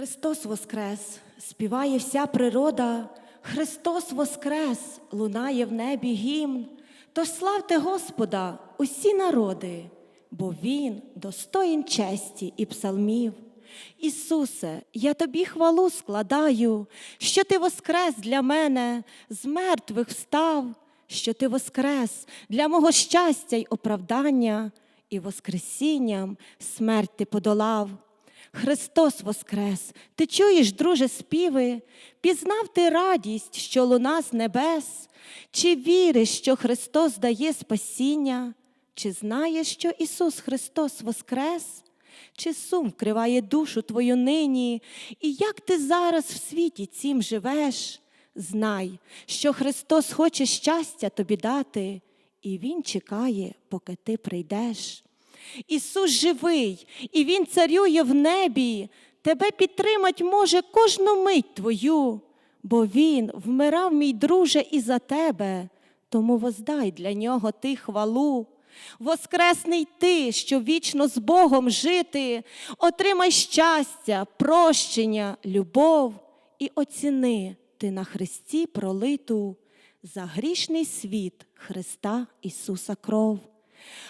Христос Воскрес, співає вся природа, Христос Воскрес, лунає в небі гімн. Тож славте Господа, усі народи, бо Він достоїн честі і псалмів. Ісусе, я тобі хвалу складаю, що ти воскрес для мене, з мертвих встав, що ти воскрес для мого щастя й оправдання, і воскресінням смерть подолав. Христос Воскрес, ти чуєш, друже, співи, пізнав ти радість, що луна з небес, чи віриш, що Христос дає спасіння, чи знаєш, що Ісус Христос Воскрес, чи сум вкриває душу твою нині, і як ти зараз в світі цім живеш? Знай, що Христос хоче щастя тобі дати, і Він чекає, поки ти прийдеш. Ісус живий, і Він царює в небі, тебе підтримать може кожну мить твою, бо Він вмирав, мій друже, і за тебе, тому воздай для нього ти хвалу. Воскресний ти, що вічно з Богом жити, отримай щастя, прощення, любов і оціни ти на Христі пролиту за грішний світ Христа Ісуса кров.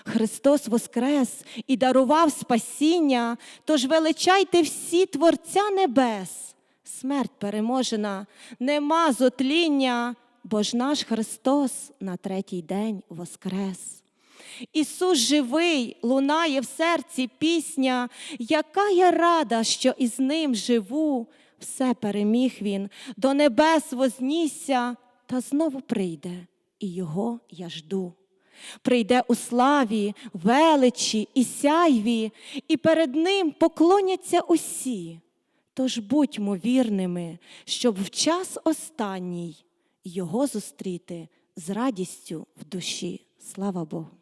Христос воскрес і дарував спасіння, тож величайте всі Творця небес. Смерть переможена, нема зотління, бо ж наш Христос на третій день воскрес. Ісус живий, лунає в серці пісня, яка я рада, що із ним живу. Все переміг він, до небес вознісся, та знову прийде, і його я жду. Прийде у славі, величі і сяйві, і перед ним поклоняться усі. Тож будьмо вірними, щоб в час останній його зустріти з радістю в душі. Слава Богу!